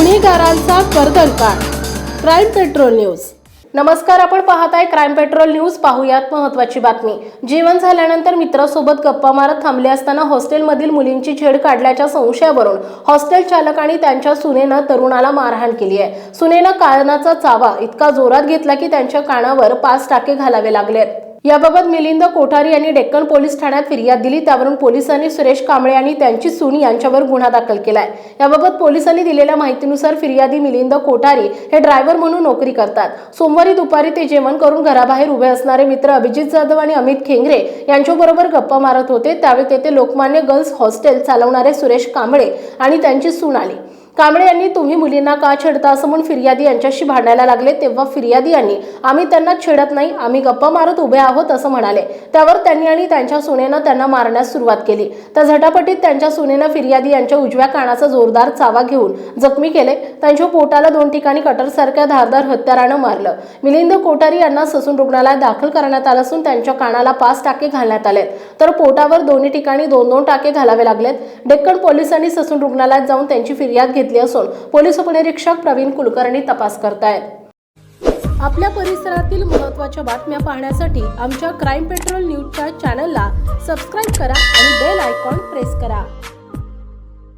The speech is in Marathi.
गुन्हेगारांचा कर्दनकाळ क्राईम पेट्रोल न्यूज नमस्कार आपण पाहताय क्राईम पेट्रोल न्यूज पाहूयात महत्वाची बातमी. जेवण झाल्यानंतर मित्रासोबत गप्पा मारत थांबले असताना हॉस्टेलमधील मुलींची छेड काढल्याच्या संशयावरून हॉस्टेल चालक आणि त्यांच्या सुनेनं तरुणाला मारहाण केली आहे. सुनेनं कानाचा चावा इतका जोरात घेतला की त्यांच्या कानावर पाच टाके घालावे लागले याबाबत मिलिंद कोठारी यांनी डेक्कन पोलीस ठाण्यात फिर्याद दिली. त्यावरून पोलिसांनी सुरेश कांबळे आणि त्यांची सून यांच्यावर गुन्हा दाखल केलाय. याबाबत पोलिसांनी दिलेल्या माहितीनुसार फिर्यादी मिलिंद कोठारी हे ड्रायव्हर म्हणून नोकरी करतात. सोमवारी दुपारी ते जेवण करून घराबाहेर उभे असणारे मित्र अभिजित जाधव आणि अमित खेंगरे यांच्याबरोबर गप्पा मारत होते. त्यावेळी तेथे लोकमान्य गर्ल्स हॉस्टेल चालवणारे सुरेश कांबळे आणि त्यांची सून आली. कांबळे यांनी तुम्ही मुलींना का छेडता असं म्हणून फिर्यादी यांच्याशी भांडायला लागले तेव्हा फिर्यादी यांनी आम्ही त्यांना छेडत नाही आम्ही गप्पा मारत उभे आहोत असं म्हणाले. त्यावर त्यांनी आणि त्यांच्या सुनेनं त्यांना मारण्यास सुरुवात केली. त्या झटापटीत त्यांच्या सुनेनं फिर्यादी यांच्या उजव्या कानाचा जोरदार चावा घेऊन जखमी केले. त्यांच्या पोटाला दोन ठिकाणी कटरसारख्या धारदार हत्यारानं मारलं. मिलिंद कोठारी यांना ससून रुग्णालयात दाखल करण्यात आलं असून त्यांच्या कानाला पाच टाके घालण्यात आलेत. तर पोटावर दोन्ही ठिकाणी दोन दोन टाके घालावे लागलेत. डेक्कन पोलिसांनी ससून रुग्णालयात जाऊन त्यांची फिर्याद घेतली असून पोलीस उपनिरीक्षक प्रवीण कुलकर्णी तपास करतायत. आपल्या परिसरातील महत्त्वाच्या बातम्या पाहण्यासाठी आमच्या क्राईम पेट्रोल न्यूजच्या चॅनलला सबस्क्राईब करा आणि बेल आयकॉन प्रेस करा.